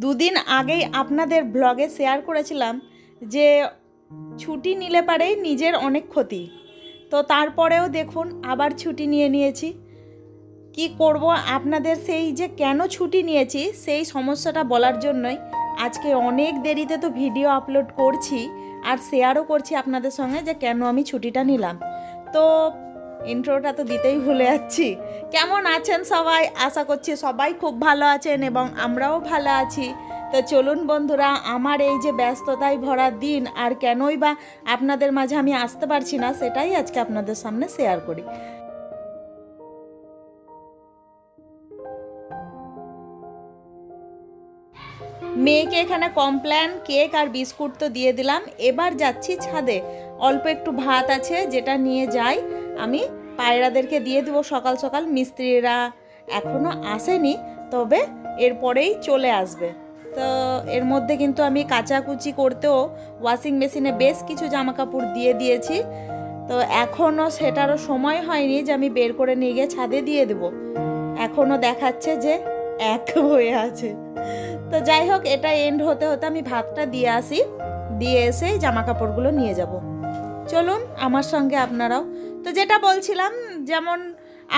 দুদিন আগেই আপনাদের ব্লগে শেয়ার করেছিলাম যে ছুটি নিলে পারেই নিজের অনেক ক্ষতি। তো তারপরেও দেখুন, আবার ছুটি নিয়ে নিয়েছি। কি করব আপনাদের সেই যে কেন ছুটি নিয়েছি, সেই সমস্যাটা বলার জন্যই আজকে অনেক দেরিতে তো ভিডিও আপলোড করছি আর শেয়ারও করছি আপনাদের সঙ্গে যে কেন আমি ছুটিটা নিলাম। তো ইন্ট্রোটা তো দিতেই ভুলে যাচ্ছি। কেমন আছেন সবাই? আশা করছি সবাই খুব ভালো আছেন এবং আমরাও ভালো আছি। তো চলুন বন্ধুরা, আমার এই যে ব্যস্ততায় ভরা দিন, আর কেনই বা আপনাদের মাঝে আমি আসতে পারছি না, সেটাই আজকে আপনাদের সামনে শেয়ার করি। মেয়েকে এখানে কমপ্ল্যান কেক আর বিস্কুট তো দিয়ে দিলাম। এবার যাচ্ছি ছাদে। অল্প একটু ভাত আছে, যেটা নিয়ে যাই। আমি পায়রাদেরকে দিয়ে দেবো সকাল সকাল, মিস্ত্রিরা এখনও আসেনি, তবে এরপরেই চলে আসবে। তো এর মধ্যে কিন্তু আমি কাচাকুচি করতেও ওয়াশিং মেশিনে বেশ কিছু জামা কাপড় দিয়ে দিয়েছি। তো এখনও সেটারও সময় হয়নি যে আমি বের করে নিয়ে গিয়ে ছাদে দিয়ে দেবো। এখনও দেখাচ্ছে যে এক হয়ে আছে। তো যাই হোক, এটা এন্ড হতে হতে আমি ভাতটা দিয়ে আসি, দিয়ে এসে জামা কাপড়গুলো নিয়ে যাব। চলুন, আমার সঙ্গে আপনারাও তো যেটা বলছিলাম, যেমন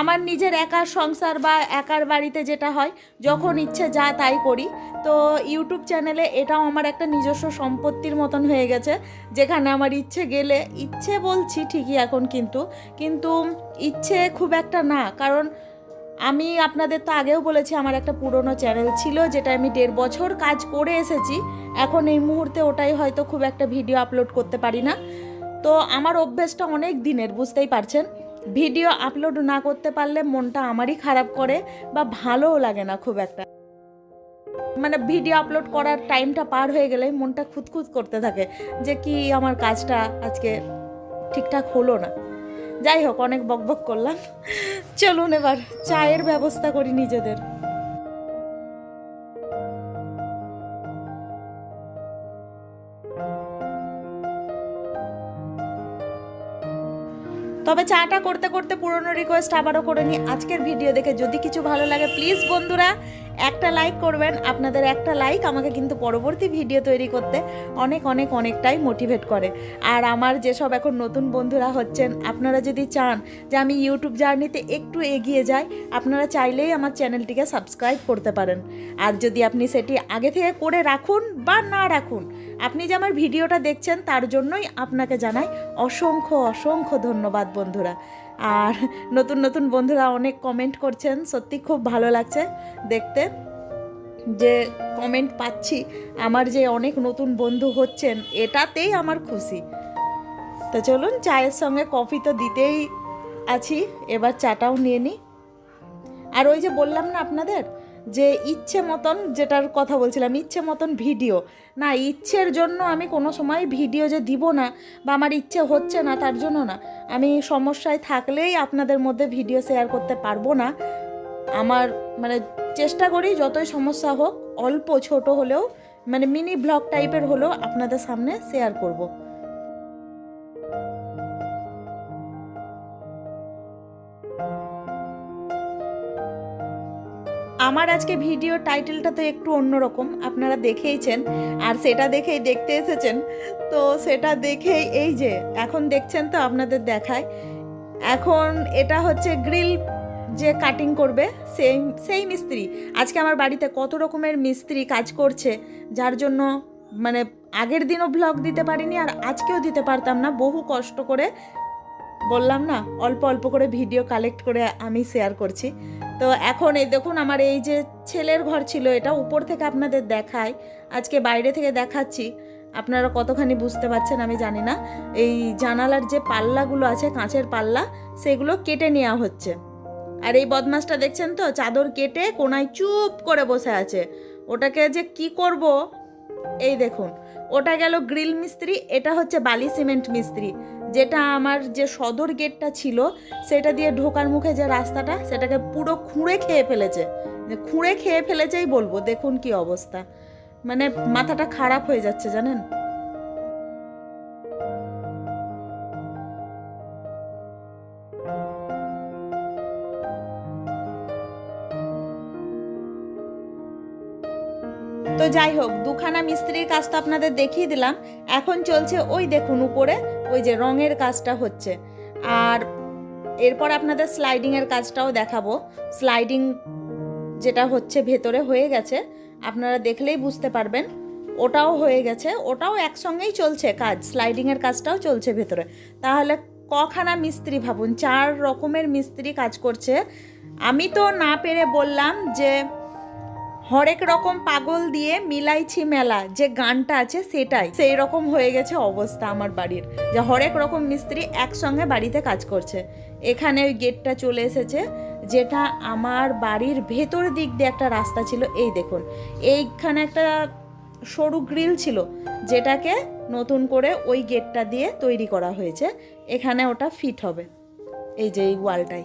আমার নিজের একার সংসার বা একার বাড়িতে যেটা হয়, যখন ইচ্ছে যা তাই করি। তো ইউটিউব চ্যানেলে এটাও আমার একটা নিজস্ব সম্পত্তির মতন হয়ে গেছে, যেখানে আমার ইচ্ছে গেলে, ইচ্ছে বলছি ঠিকই এখন কিন্তু কিন্তু ইচ্ছে খুব একটা না। কারণ আমি আপনাদের তো আগেও বলেছি, আমার একটা পুরনো চ্যানেল ছিল, যেটা আমি দেড় বছর কাজ করে এসেছি। এখন এই মুহূর্তে ওটাই হয়তো খুব একটা ভিডিও আপলোড করতে পারি না। তো আমার অভ্যেসটা অনেক দিনের, বুঝতেই পারছেন? ভিডিও আপলোড না করতে পারলে মনটা আমারই খারাপ করে বা ভালোও লাগে না খুব একটা। মানে ভিডিও আপলোড করার টাইমটা পার হয়ে গেলে মনটা খুঁতখুত করতে থাকে যে কি আমার কাজটা আজকে ঠিকঠাক হলো না। যাই হোক, অনেক বকবক করলাম। চলুন এবার, চায়ের ব্যবস্থা করি নিজেদের। তবে চাটা করতে করতে পুরনো রিকোয়েস্ট আবারও করে নিই। আজকের ভিডিও দেখে যদি কিছু ভালো লাগে প্লিজ বন্ধুরা, একটা লাইক করবেন। আপনাদের একটা লাইক আমাকে কিন্তু পরবর্তী ভিডিও তৈরি করতে অনেক অনেক, অনেকটাই মোটিভেট করে। আর আমার যেসব এখন নতুন বন্ধুরা হচ্ছেন, আপনারা যদি চান যে আমি ইউটিউব জার্নিতে একটু এগিয়ে যাই, আপনারা চাইলেই আমার চ্যানেলটিকে সাবস্ক্রাইব করতে পারেন। আর যদি আপনি সেটি আগে থেকে করে রাখুন বা না রাখুন, আপনি যে আমার ভিডিওটা দেখছেন, তার জন্যই আপনাকে জানাই অসংখ্য অসংখ্য ধন্যবাদ বন্ধুরা। আর নতুন নতুন বন্ধুরা অনেক কমেন্ট করছেন, সত্যি খুব ভালো লাগছে দেখতে। যে কমেন্ট পাচ্ছি, আমার যে অনেক নতুন বন্ধু হচ্ছেন, এটাতেই আমার খুশি। তো চলুন, চায়ের সঙ্গে কফি তো দিতেই আছি, এবার চাটাও নিয়ে নিই আর ওই যে বললাম না আপনাদের যে ইচ্ছে মতন যেটার কথা বলছিলাম, ইচ্ছে মতন ভিডিও। না, ইচ্ছের জন্য আমি কোনো সময় ভিডিও যে দিব না বা আমার ইচ্ছে হচ্ছে না, তার জন্য না। আমি সমস্যায় থাকলেই আপনাদের মধ্যে ভিডিও শেয়ার করতে পারব না। আমার মানে চেষ্টা করি যতই সমস্যা হোক, অল্প ছোট হলেও মানে মিনি ব্লগ টাইপের হলেও আপনাদের সামনে শেয়ার করব। আমার আজকে ভিডিও টাইটেলটা তো একটু অন্যরকম। আপনারা দেখেইছেন, আর সেটা দেখেই দেখতে এসেছেন। তো সেটা দেখেই এই যে, এখন দেখছেন তো আপনাদের দেখায়। এখন এটা হচ্ছে গ্রিল যে কাটিং করবে সেই সেই মিস্ত্রি। আজকে আমার বাড়িতে কত রকমের মিস্ত্রি কাজ করছে, যার জন্য মানে আগের দিনও ব্লগ দিতে পারিনি, আর আজকেও দিতে পারতাম না। বহু কষ্ট করে, বললাম না, অল্প অল্প করে ভিডিও কালেক্ট করে আমি শেয়ার করছি। তো এখন এই দেখুন, আমার এই যে ছেলের ঘর ছিল, এটা উপর থেকে আপনাদের দেখায় আজকে বাইরে থেকে দেখাচ্ছি। আপনারা কতখানি বুঝতে পারছেন আমি জানি না। এই জানালার যে পাল্লাগুলো আছে, কাঁচের পাল্লা, সেগুলো কেটে নেওয়া হচ্ছে। আর এই বদমাসটা দেখছেন তো, চাদর কেটে কোনায় চুপ করে বসে আছে। ওটাকে যে কি করব? এই দেখুন, ওটা গেল গ্রিল মিস্ত্রি, এটা হচ্ছে বালি সিমেন্ট মিস্ত্রি। যেটা আমার যে সদর গেটটা ছিল, সেটা দিয়ে ঢোকার মুখে যে রাস্তাটা, সেটাকে পুরো খুঁড়ে খেয়ে ফেলেছে। খুঁড়ে খেয়ে ফেলেছেই বলব, দেখুন কি অবস্থা। মানে মাথাটা খারাপ হয়ে যাচ্ছে, জানেন? তো যাই হোক, দুখানা মিস্ত্রির কাজ তো আপনাদের দেখিয়ে দিলাম। এখন চলছে ওই দেখুন উপরে ওই যে রঙের কাজটা হচ্ছে। আর এরপর আপনাদের স্লাইডিংয়ের কাজটাও দেখাবো। স্লাইডিং যেটা হচ্ছে ভেতরে হয়ে গেছে, আপনারা দেখলেই বুঝতে পারবেন। ওটাও হয়ে গেছে। ওটাও একসঙ্গেই চলছে কাজ স্লাইডিংয়ের কাজটাও চলছে ভেতরে। তাহলে কখানা মিস্ত্রি ভাবুন, চার রকমের মিস্ত্রি কাজ করছে। আমি তো না পেরে বললাম যে হরেক রকম পাগল দিয়ে মিলাইছি মেলা, যে গানটা আছে সেটাই। সেই রকম হয়ে গেছে অবস্থা আমার বাড়ির, যে হরেক রকম মিস্ত্রি একসঙ্গে বাড়িতে কাজ করছে। এখানে ওই গেটটা চলে এসেছে, যেটা আমার বাড়ির ভেতর দিক দিয়ে একটা রাস্তা ছিল, এই দেখুন। এইখানে একটা সরু গ্রিল ছিল, যেটাকে নতুন করে ওই গেটটা দিয়ে তৈরি করা হয়েছে, এখানে ওটা ফিট হবে। এই যে এই ওয়ালটাই।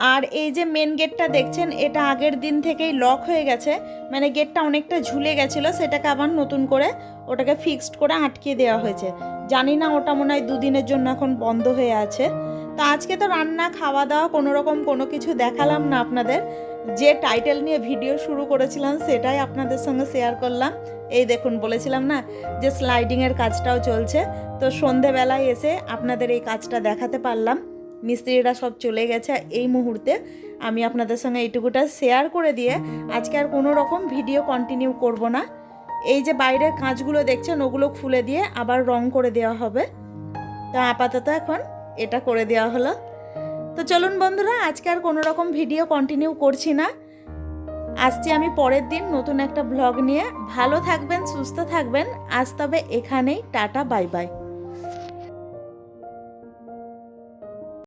আর এই যে মেন গেটটা দেখছেন, এটা আগের দিন থেকেই লক হয়ে গেছে। মানে গেটটা অনেকটা ঝুলে গেছিল, সেটাকে আবার নতুন করে ওটাকে ফিক্সড করে আটকে দেওয়া হয়েছে। জানি না ওটা মনে হয় দুদিনের জন্য এখন বন্ধ হয়ে আছে। তো আজকে তো রান্না খাওয়া দাওয়া কোনো রকম কোনো কিছু দেখালাম না আপনাদের। যে টাইটেল নিয়ে ভিডিও শুরু করেছিলাম, সেটাই আপনাদের সঙ্গে শেয়ার করলাম। এই দেখুন, বলেছিলাম না যে স্লাইডিংয়ের কাজটাও চলছে। তো সন্ধেবেলায় এসে আপনাদের এই কাজটা দেখাতে পারলাম। মিস্ত্রিরা সব চলে গেছে। এই মুহূর্তে আমি আপনাদের সঙ্গে এইটুকুটা শেয়ার করে দিয়ে আজকে আর কোনো রকম ভিডিও কন্টিনিউ করব না। এই যে বাইরের কাঁচগুলো দেখছেন, ওগুলো খুলে দিয়ে আবার রং করে দেওয়া হবে। তো আপাতত এখন এটা করে দেওয়া হলো। তো চলুন বন্ধুরা, আজকে আর কোনো রকম ভিডিও কন্টিনিউ করছি না। আসছি আমি পরের দিন নতুন একটা ব্লগ নিয়ে। ভালো থাকবেন, সুস্থ থাকবেন। আজ তবে এখানেই, টাটা বাই বাই